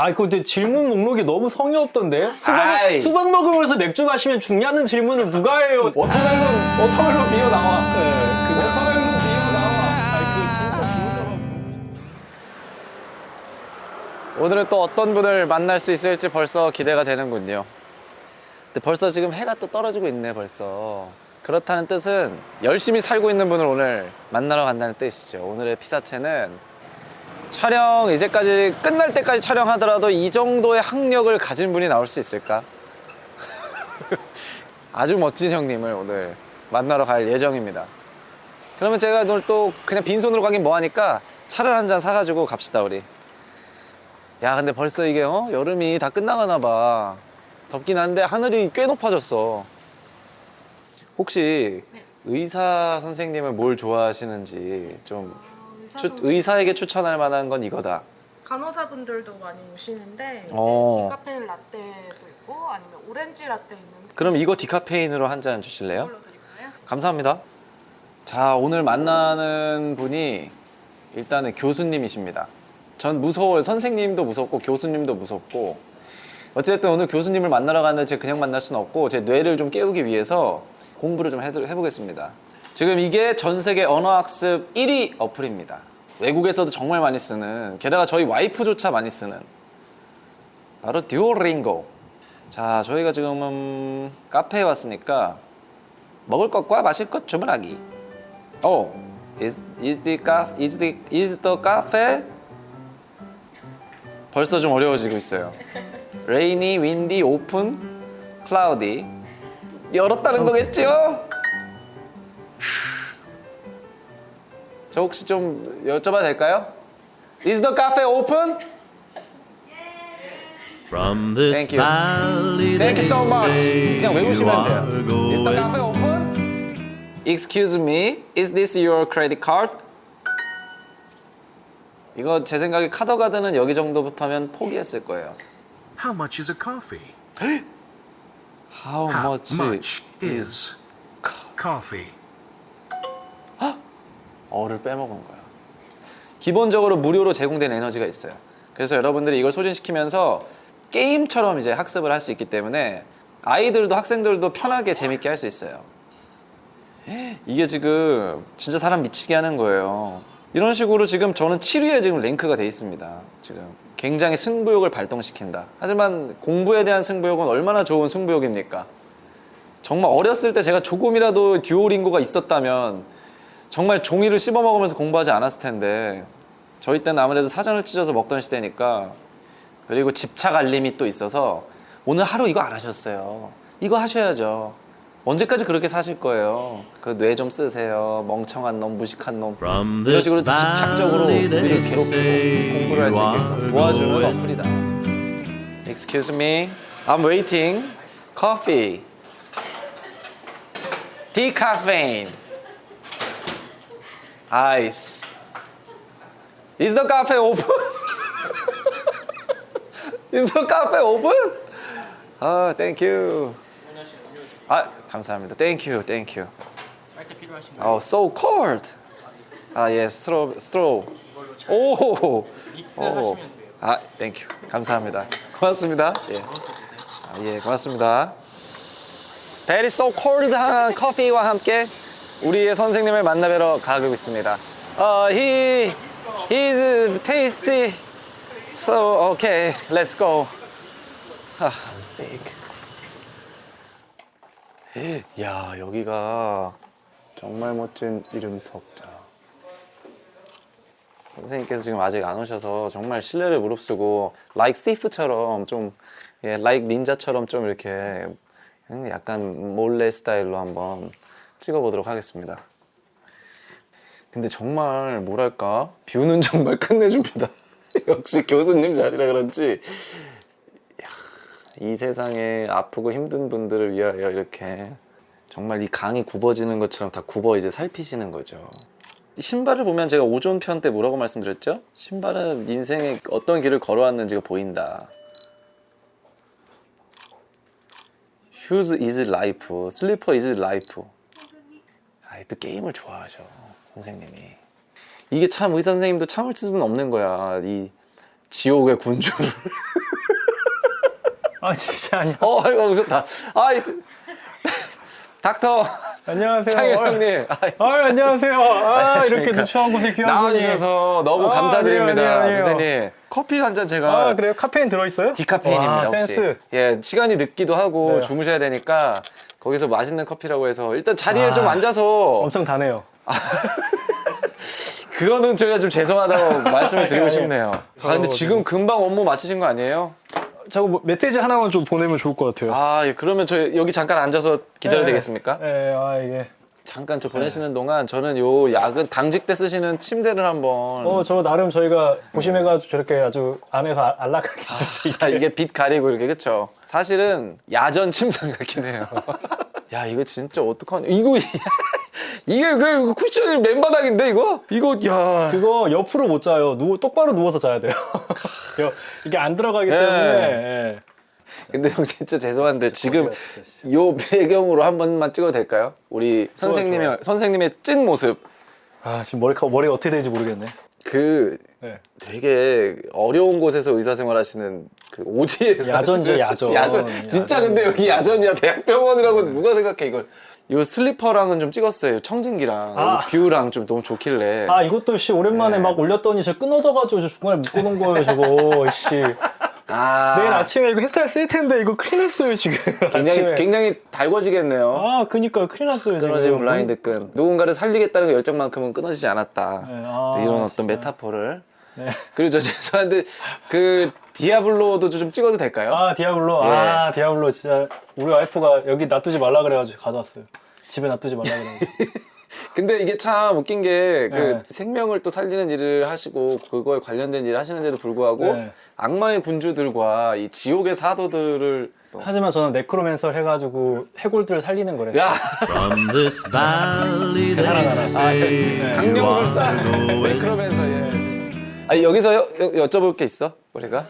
아, 근데 질문 목록이 너무 성의 없던데? 수박, 아이. 수박 먹으면서 맥주 마시면 죽냐는 질문을 누가 해요? 워터멜론 워터멜론 비어 나와. 네, 그거- 워터멜론 비어 나와. 아니, 그거 진짜 죽을까봐. 오늘은 또 어떤 분을 만날 수 있을지 벌써 기대가 되는군요. 근데 벌써 지금 해가 또 떨어지고 있네 벌써. 그렇다는 뜻은 열심히 살고 있는 분을 오늘 만나러 간다는 뜻이죠. 오늘의 피사체는 촬영 이제까지 끝날 때까지 촬영하더라도 이 정도의 학력을 가진 분이 나올 수 있을까? 아주 멋진 형님을 오늘 만나러 갈 예정입니다. 그러면 제가 오늘 또 그냥 빈손으로 가긴 뭐하니까 차를 한 잔 사가지고 갑시다 우리. 야 근데 벌써 이게 어? 여름이 다 끝나가나 봐 덥긴 한데 하늘이 꽤 높아졌어 혹시 의사 선생님은 뭘 좋아하시는지 좀 추- 의사에게 추천할 만한 건 이거다 간호사분들도 많이 오시는데 이제 어. 디카페인 라떼도 있고 아니면 오렌지 라떼 있는 그럼 이거 디카페인으로 한 잔 주실래요? 걸로 드릴까요? 감사합니다 자 오늘 만나는 분이 일단은 교수님이십니다 전 무서워요 선생님도 무섭고 교수님도 무섭고 어쨌든 오늘 교수님을 만나러 가는데 제가 그냥 만날 수는 없고 제 뇌를 좀 깨우기 위해서 공부를 좀 해- 해보겠습니다 지금 이게 전 세계 언어학습 1위 어플입니다. 외국에서도 정말 많이 쓰는 게다가 저희 와이프조차 많이 쓰는 바로 듀오링고. 자 저희가 지금 음, 카페에 왔으니까 먹을 것과 마실 것 주문하기. 어 is, is the cafe is the is the cafe? 벌써 좀 어려워지고 있어요. Rainy windy open cloudy. 열었다는 거겠죠? 저 혹시 좀 여쭤봐도 될까요? Is the cafe open? From this Thank you. valley Thank you so much. 그냥 외우시면 돼요. Is the cafe open? Excuse me, is this your credit card? 이거 제 생각에 카더가드는 여기 정도부터면 포기했을 거예요. How much is a coffee? How How much, much is coffee? 어를 빼먹은 거야. 기본적으로 무료로 제공된 에너지가 있어요. 그래서 여러분들이 이걸 소진시키면서 게임처럼 이제 학습을 할 수 있기 때문에 아이들도 학생들도 편하게 재밌게 할 수 있어요. 이게 지금 진짜 사람 미치게 하는 거예요. 이런 식으로 지금 저는 7위에 지금 랭크가 돼 있습니다. 지금 굉장히 승부욕을 발동시킨다. 하지만 공부에 대한 승부욕은 얼마나 좋은 승부욕입니까? 정말 어렸을 때 제가 조금이라도 듀오링고가 있었다면 정말 종이를 씹어 먹으면서 공부하지 않았을 텐데 저희 때는 아무래도 사전을 찢어서 먹던 시대니까 그리고 집착 알림이 또 있어서 오늘 하루 이거 안 하셨어요. 이거 하셔야죠. 언제까지 그렇게 사실 거예요? 그 뇌 좀 쓰세요. 멍청한 놈, 무식한 놈. 이런 식으로 집착적으로 우리를 괴롭히고 공부를 할 수 있게끔 도와주는 어플이다. Excuse me, I'm waiting. Coffee. Decaffeine. Is the cafe open? Is the cafe open? 아, thank you. 아, 감사합니다. Thank you, thank you. Oh, so cold. 아, 예, straw, straw. 오, 오. 아, thank you. 감사합니다. 고맙습니다. 예. 아, 예, 고맙습니다. That is so cold한 커피와 함께 우리의 선생님을 만나뵈러 가고 있습니다. 어, he, he's tasty. So, okay, let's go. 아, I'm sick. 야, 여기가 정말 멋진 이름 석자. 선생님께서 지금 아직 안 오셔서 정말 신뢰를 무릅쓰고 like 스티프처럼 좀 예, like 닌자처럼 좀 이렇게 음, 약간 몰래 스타일로 한번 찍어보도록 하겠습니다. 근데 정말 뭐랄까 뷰는 정말 끝내줍니다. 역시 교수님 자리라 그런지 이야, 이 세상에 아프고 힘든 분들을 위하여 이렇게 정말 이 강이 굽어지는 것처럼 다 굽어 이제 살피시는 거죠. 신발을 보면 제가 오존 편 때 뭐라고 말씀드렸죠? 신발은 인생의 어떤 길을 걸어왔는지가 보인다. Shoes is life, 슬리퍼 is life. 아, 또 게임을 좋아하셔, 선생님이. 이게 참 의사 선생님도 참을 수는 없는 거야. 이 지옥의 군주를 아 진짜 아니요. 어, 아이고 웃었다. 아이 닥터 안녕하세요. 창현 어, 형님. 아이, 아 안녕하세요. 아 이렇게 안녕하십니까. 누추한 곳에 귀한 분이. 나와주셔서 너무 아, 감사드립니다, 아니에요, 아니에요. 선생님. 커피 한 잔 제가 아 그래요? 카페인 들어 있어요? 디카페인입니다 와, 혹시. 센스. 예, 시간이 늦기도 하고 네. 주무셔야 되니까 거기서 맛있는 커피라고 해서 일단 자리에 아, 좀 앉아서 엄청 다네요. 그거는 제가 좀 죄송하다고 말씀을 드리고 아니, 싶네요. 아 근데 지금 금방 업무 마치신 거 아니에요? 저거 뭐 메시지 하나만 좀 보내면 좋을 것 같아요. 아, 예, 그러면 저 여기 잠깐 앉아서 기다려도 네. 되겠습니까? 네, 아 이게. 잠깐 저 보내시는 동안 저는 요 야근 당직 때 쓰시는 침대를 한번 어, 저 나름 저희가 고심해가지고 저렇게 아주 안에서 아- 안락하게 수 있게. 아, 이게 빛 가리고 이렇게 그쵸? 사실은 야전 침상 같긴 해요. 야 이거 진짜 어떡하냐? 이거 이게 그 쿠션이 맨바닥인데 이거? 이거 야. 그거 옆으로 못 자요. 누워 똑바로 누워서 자야 돼요. 여- 이게 안 들어가기 네. 때문에. 예. 근데 형 진짜 죄송한데 지금 거지가 진짜. 요 배경으로 한 번만 찍어도 될까요? 우리 선생님의 좋아요. 선생님의 찐 모습. 아 지금 머리 머리가 어떻게 되는지 모르겠네. 그 네. 되게 어려운 곳에서 의사생활 하시는 그 오지에서 하시는- 야전. 야전 진짜 야전. 근데 여기 야전이야 대학병원이라고 누가 생각해 이걸 요 슬리퍼랑은 좀 찍었어요 청진기랑 아. 뷰랑 좀 너무 좋길래 아 이것도 씨 오랜만에 네. 막 올렸더니 저 끊어져가지고 저 중간에 묶어놓은 거예요 저거 씨. 아, 내일 아침에 이거 햇살 쓸 텐데 이거 큰일 났어요 지금. 굉장히 아침에. 굉장히 달궈지겠네요 아 그니까 큰일 났어요 지금. 끊어진 블라인드 끈 누군가를 살리겠다는 그 열정만큼은 끊어지지 않았다 네, 아, 이런 어떤 진짜. 메타포를 네. 그리고 저 죄송한데 그 디아블로도 좀 찍어도 될까요? 아 디아블로 예. 아 디아블로 진짜 우리 와이프가 여기 놔두지 말라 그래가지고 가져왔어요 집에 놔두지 말라 그래가지고 근데 이게 참 웃긴 게 그 네. 생명을 또 살리는 일을 하시고 그거에 관련된 일을 하시는데도 불구하고 네. 악마의 군주들과 이 지옥의 사도들을 또 하지만 저는 네크로맨서 해가지고 해골들을 살리는 거래요 야 From this valley they 살아나라. 아, say 네. 강령술사 you are going 그러면서 예. 아니 여기서 여, 여, 여 쭤볼 게 있어 우리가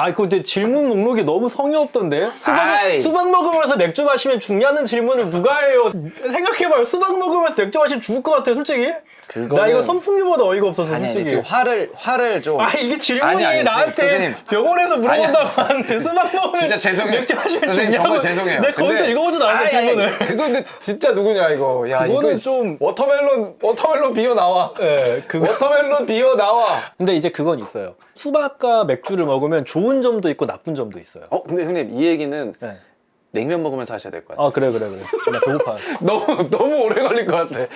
아, 근데 질문 목록이 너무 성의 없던데? 수박, 아이. 수박 먹으면서 맥주 마시면 죽냐는 질문을 누가 해요? 생각해봐요. 수박 먹으면서 맥주 마시면 죽을 것 같아, 솔직히. 그거는- 나 이거 선풍기보다 어이가 없어서, 아니 아니 솔직히. 지금 화를 화를 좀 아, 이게 질문이 아니, 아니, 나한테 선생님. 병원에서 물어본다고 아니, 하는데 수박 먹으면 진짜 죄송해요 맥주 마시면 선생님 죽냐고. 정말 죄송해요 내 거기도 근데- 읽어보지도 않았어, 아니, 질문을. 그거 근데 진짜 누구냐 이거 야 그거는 이거 좀- 워터멜론 워터멜론 비어 나와 예, 그거. 워터멜론 비어 나와 근데 이제 그건 있어요. 수박과 맥주를 먹으면 좋은 점도 있고 나쁜 점도 있어요. 어 근데 형님 이 얘기는 네. 냉면 먹으면서 하셔야 될 것 같아요 아, 그래, 그래, 그래. 나 배고파. 너무 너무 오래 걸릴 것 같아.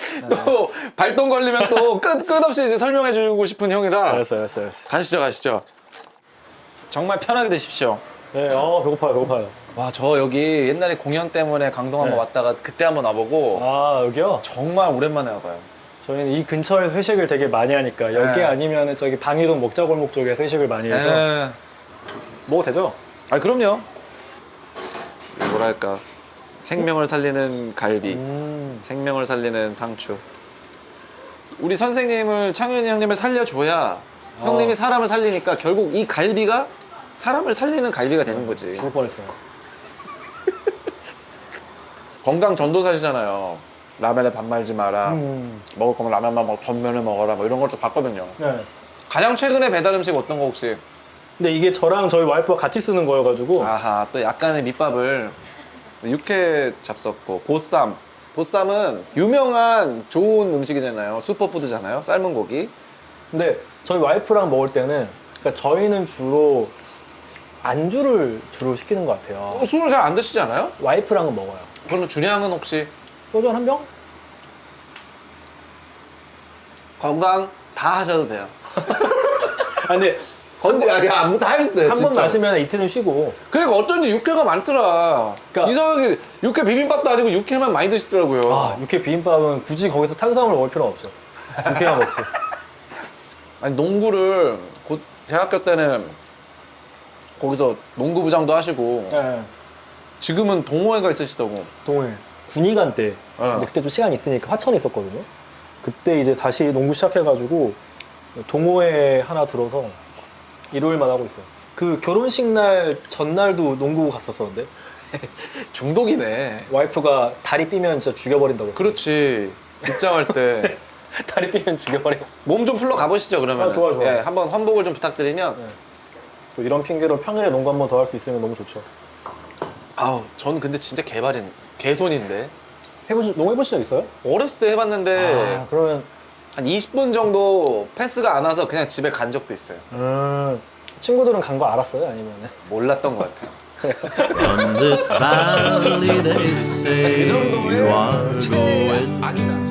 또 발동 걸리면 또 끝 끝없이 이제 설명해 주고 싶은 형이라 알았어, 알았어, 알았어. 가시죠 가시죠. 정말 편하게 드십시오. 네, 어, 배고파요, 배고파요. 와 저 여기 옛날에 공연 때문에 강동 한번 네. 왔다가 그때 한번 와보고 아, 여기요? 정말 오랜만에 와봐요. 저희는 이 근처에서 회식을 되게 많이 하니까 여기 네. 아니면 저기 방이동 먹자골목 쪽에서 회식을 많이 해서 네. 먹어도 되죠? 아 그럼요. 뭐랄까 생명을 살리는 갈비, 음. 생명을 살리는 상추. 우리 선생님을 창윤이 형님을 살려줘야 형님이 사람을 살리니까 결국 이 갈비가 사람을 살리는 갈비가 되는 거지. 죽을 뻔했어요. 건강 전도사시잖아요. 라면에 밥 말지 마라. 음. 먹을 거면 라면만 먹, 전면을 먹어라. 뭐 이런 것도 봤거든요. 네. 가장 최근에 배달 음식 어떤 거 혹시? 근데 이게 저랑 저희 와이프가 같이 쓰는 거여가지고 아하, 또 약간의 밑밥을 육회 잡섰고 보쌈. 보쌈은 유명한 좋은 음식이잖아요. 슈퍼푸드잖아요. 삶은 고기. 근데 저희 와이프랑 먹을 때는 그러니까 저희는 주로 안주를 주로 시키는 것 같아요. 어, 술을 잘 안 드시지 않아요? 와이프랑은 먹어요. 그러면 주량은 혹시 소주 한 병? 건강 다 하셔도 돼요. 아 근데 건데 아니 아무도 돼요. 한번 진짜. 마시면 이틀은 쉬고 그러니까 어쩐지 육회가 많더라. 그러니까- 이상하게 육회 비빔밥도 아니고 육회만 많이 드시더라고요. 아 육회 비빔밥은 굳이 거기서 탄수화물 먹을 필요는 없죠. 육회만 먹지. 아니 농구를 곧 대학교 때는 거기서 농구 부장도 하시고 네. 지금은 동호회가 있으시다고. 동호회 군의관 때 어. 근데 그때 좀 시간이 있으니까 화천에 있었거든요 그때 이제 다시 농구 시작해가지고 동호회 하나 들어서 일요일만 하고 있어요 그 결혼식 날 전날도 농구 갔었었는데 중독이네. 와이프가 다리 삐면 진짜 죽여버린다고 그렇지. 입장할 때. 다리 삐면 죽여버려 몸 좀 풀러 가보시죠, 그러면. 아, 좋아, 좋아. 예, 한번 환복을 좀 부탁드리면. 또 이런 핑계로 평일에 농구 한 번 더 할 수 있으면 너무 좋죠 아우, 전 근데 진짜 개발인, 개손인데. 해보시 농구 해보신 적 있어요? 어렸을 때 해봤는데 아, 그러면 한 20분 정도 패스가 안 와서 그냥 집에 간 적도 있어요. 음, 친구들은 간 거 알았어요? 아니면 몰랐던 것 같아요. On this valley they say 이 정도면 you are going 악이다.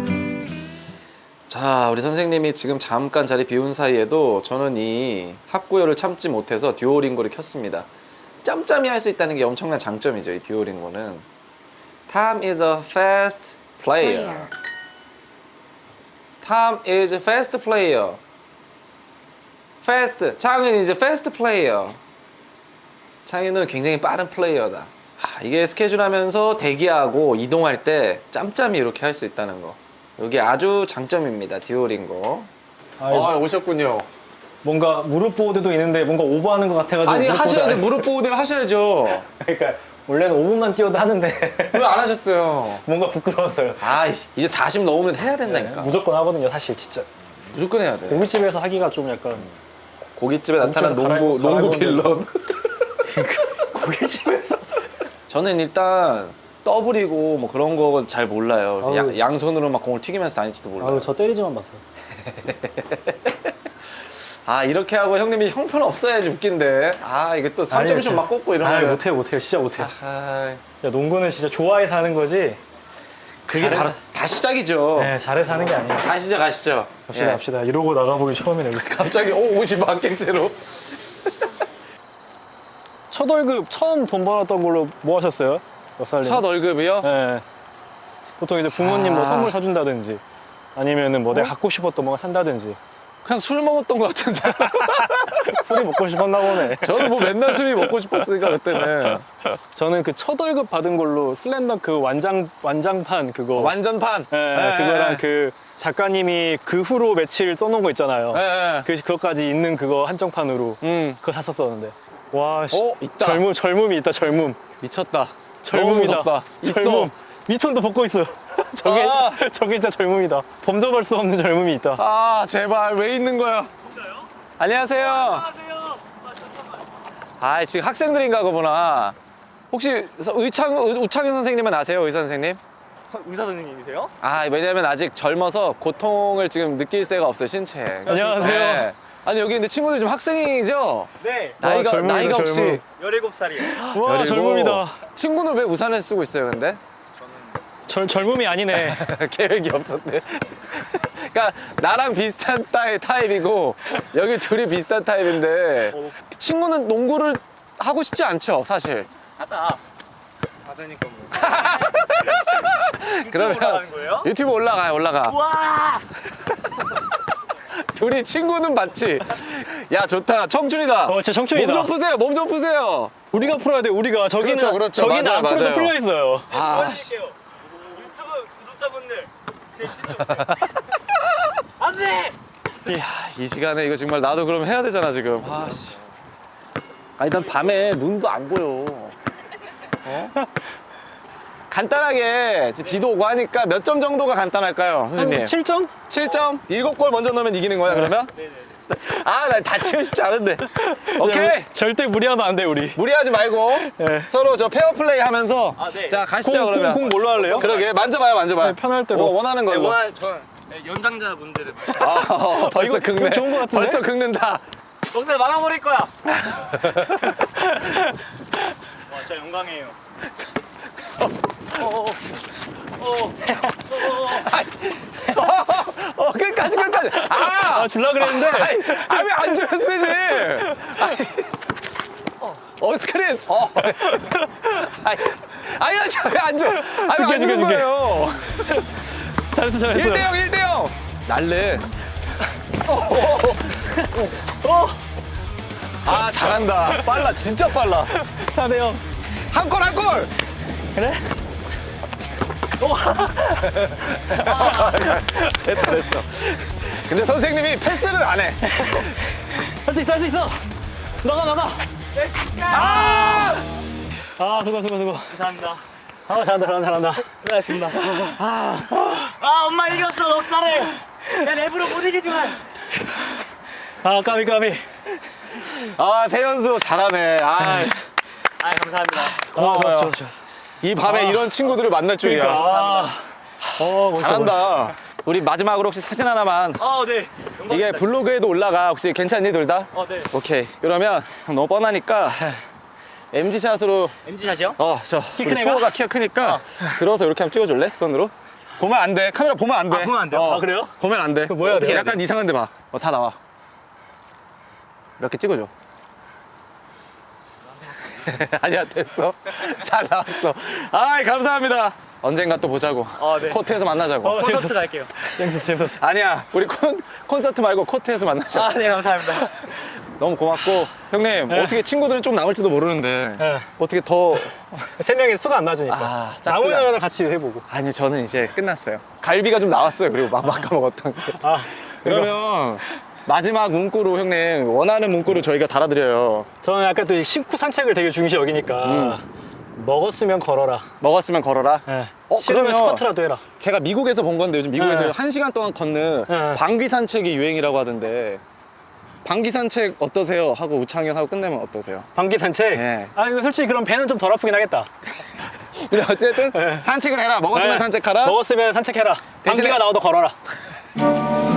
자, 우리 선생님이 지금 잠깐 자리 비운 사이에도 저는 이 학구열을 참지 못해서 듀오링고를 켰습니다. 짬짬이 할 수 있다는 게 엄청난 장점이죠, 이 듀오링고는. Tom is a fast player. Tom is a fast player. fast. 창은 이제 fast player. 창희는 굉장히 빠른 플레이어다. 아, 이게 스케줄 하면서 대기하고 이동할 때 짬짬이 이렇게 할 수 있다는 거. 이게 아주 장점입니다. 듀오링고. 아, 아, 오셨군요. 뭔가 무릎 보호대도 있는데 뭔가 오버하는 것 같아가지고 아니, 무릎 보호대 안 하셔야죠. 보호대를 하셔야죠. 그러니까 원래는 5분만 뛰어도 하는데 왜 안 하셨어요? 뭔가 부끄러웠어요. 아, 이제 40 넘으면 해야 된다니까. 무조건 하거든요, 사실 진짜. 무조건 해야 돼. 고깃집에서 하기가 좀 약간 고깃집에 나타난 농구, 갈아입고- 농구 빌런. 고깃집에서 저는 일단 더블이고 뭐 그런 거 잘 몰라요. 그래서 아유. 야- 양손으로 막 공을 튀기면서 다닐지도 몰라요. 아유 저 때리지만 봤어요. 아 이렇게 하고 형님이 형편 없어야지 웃긴데. 아 이게 또 3점슛 막 꽂고 아 이러면. 못해요 못해요 진짜 못해요. 아, 야, 농구는 진짜 좋아해서 하는 거지. 그게 잘해서- 바로 다 시작이죠. 네, 잘해서 하는 게 아니에요. 가시죠 가시죠. 갑시다 예. 갑시다. 이러고 나가보기 처음이네. 갑자기 오 옷이 바뀐 채로. 첫 월급 처음 돈 벌었던 걸로 뭐 하셨어요? 몇 살님? 첫 월급이요? 네. 보통 이제 부모님 뭐 아. 선물 사준다든지 아니면은 뭐 내가 갖고 싶었던 뭐가 산다든지 그냥 술 먹었던 것 같은데. 술이 먹고 싶었나 보네. 저는 뭐 맨날 술이 먹고 싶었으니까 그때는 저는 그 첫 월급 받은 걸로 슬램덩 그 완장 완장판 그거 완전판. 예, 예, 그거랑 예. 그 작가님이 그 후로 며칠 써놓은 거 있잖아요. 예, 예. 그 그것까지 있는 그거 한정판으로 음 그거 샀었었는데. 와, 씨, 어, 있다. 젊음 젊음이 있다 젊음. 미쳤다. 젊음이다. 무섭다. 있어. 젊음. 미천도 벗고 있어. 저게 아. 저게 진짜 젊음이다. 범접할 수 없는 젊음이 있다. 아 제발 왜 있는 거야? 안녕하세요. 아 지금 학생들인가 보구나. 혹시 서- 의창 의- 우창현 선생님은 아세요, 의사 선생님? 의사 선생님이세요? 아 왜냐면 아직 젊어서 고통을 지금 느낄 새가 없어요 신체. 안녕하세요. 아니 여기 근데 친구들 좀 학생이죠? 네, 나이가 아, 젊음이다, 나이가 혹시 젊음. 17살이에요. 와. 젊음이다. 친구는 왜 우산을 쓰고 있어요, 근데? 젊, 젊음이 아니네. 계획이 없었네. 그러니까 나랑 비슷한 타입, 타입이고 여기 둘이 비슷한 타입인데 친구는 농구를 하고 싶지 않죠, 사실. 하자. 하자니까 뭐. 그러면 올라가는 거예요? 유튜브 올라가요, 올라가. 와! 둘이 친구는 맞지. 야 좋다, 청춘이다. 어, 진짜 청춘이다. 몸 좀 푸세요, 몸 좀 푸세요. 우리가 풀어야 돼. 우리가 저기는 그렇죠, 그렇죠. 저기는 맞아요, 앞으로도 맞아요. 풀려 있어요. 아, 보여드릴게요. 유튜브 구독자분들 제 친구. 안 돼! 이야, 이 시간에 이거 정말 나도 그럼 해야 되잖아 지금. 아 씨. 아니 난 밤에 눈도 안 보여. 어? 간단하게 지금 비도 오고 하니까 몇 점 정도가 간단할까요, 선생님? 7점? 7점? 7골 먼저 넣으면 이기는 거야, 그러면? 아, 나 다치고 싶지 않은데. 오케이. 절대 무리하면 안 돼, 우리. 무리하지 말고 네. 서로 저 페어 플레이 하면서 아, 네. 자, 가시죠, 공, 그러면. 공, 공 뭘로 할래요? 그러게. 만져봐요, 만져봐요. 네, 편할 대로. 뭐 원하는 네, 걸로. 원하는 전 네, 연장자분들은 아, 어, 벌써 이거- 긁네. 좋은 것 같은데? 벌써 긁는다. 넉살 막아버릴 거야. 와, 진짜 영광이에요. 어, 끝까지, 끝까지. 아! 아, 줄라 그랬는데. 아니, 왜안 줘요, 선생님? 아니, 어, 스크린. 어. 아니, 아니, 저왜안 줘? 아니, 줄게, 안 줄게, 주는 줄게. 거예요. 잘했어, 잘했어. 1대0, 1대0. 날래. 아, 잘한다. 빨라, 진짜 빨라. 4대0. 한 골, 한 골. 그래? 됐다, 됐어. 근데 선생님이 패스를 안 해. 할 수 있어, 할 수 있어. 나가, 나가. 아! 아, 수고, 수고, 수고. 감사합니다. 아, 잘한다, 잘한다, 잘한다. 수고하셨습니다. 아, 엄마 이겼어, 넉살을. 내 랩으로 못 이기지만. 아, 까비, 까비. 아, 세현수 잘하네. 아, 아 감사합니다. 고마워요. 좋았어, 좋았어. 이 밤에 이런 친구들을 만날 줄이야. 아, 어, 멋있어, 멋있어. 잘한다. 우리 마지막으로 혹시 사진 하나만. 어 네. 이게 블로그에도 올라가. 혹시 괜찮니 둘 다? 어 네. 오케이. 그러면 너무 뻔하니까 MG 샷으로 MG 샷이요? 어, 저큰 우리 애가? 수호가 키가 크니까 들어서 이렇게 한번 찍어줄래? 손으로? 보면 안 돼. 카메라 보면 안 돼. 아, 보면 안 돼요? 어, 아, 그래요? 보면 안 돼. 뭐 해야 돼요? 약간 이상한데 봐. 어, 다 나와. 몇개 찍어줘. 아니야 됐어. 잘 나왔어. 아이 감사합니다. 언젠가 또 보자고. 어, 네. 코트에서 만나자고. 어, 콘서트 갈게요. 재밌었어, 재밌었어. 아니야 우리 콘, 콘서트 말고 코트에서 만나자. 아 네 감사합니다. 너무 고맙고 형님 네. 어떻게 친구들은 좀 남을지도 모르는데 네. 어떻게 더 세 명이 수가 안 맞으니까. 아, 짝수가- 남으면 같이 해보고. 아니요 저는 이제 끝났어요. 갈비가 좀 나왔어요. 그리고 막막 까먹었던 게. 아, 그러면 마지막 문구로 형님 원하는 문구를 저희가 달아드려요. 저는 약간 또이 식후 산책을 되게 중시 여기니까 음. 먹었으면 걸어라. 먹었으면 걸어라. 예. 어, 싫으면 그러면- 스쿼트라도 해라. 제가 미국에서 본 건데 요즘 미국에서 네. 한 시간 동안 걷는 네. 방귀 산책이 유행이라고 하던데 방귀 산책 어떠세요? 하고 우창현 하고 끝내면 어떠세요? 방귀 산책. 네. 아 이거 솔직히 그럼 배는 좀 덜 아프긴 하겠다. 근데 어쨌든 네. 산책을 해라. 먹었으면 네. 산책하라. 먹었으면 산책해라. 대신에- 방귀가 나와도 걸어라.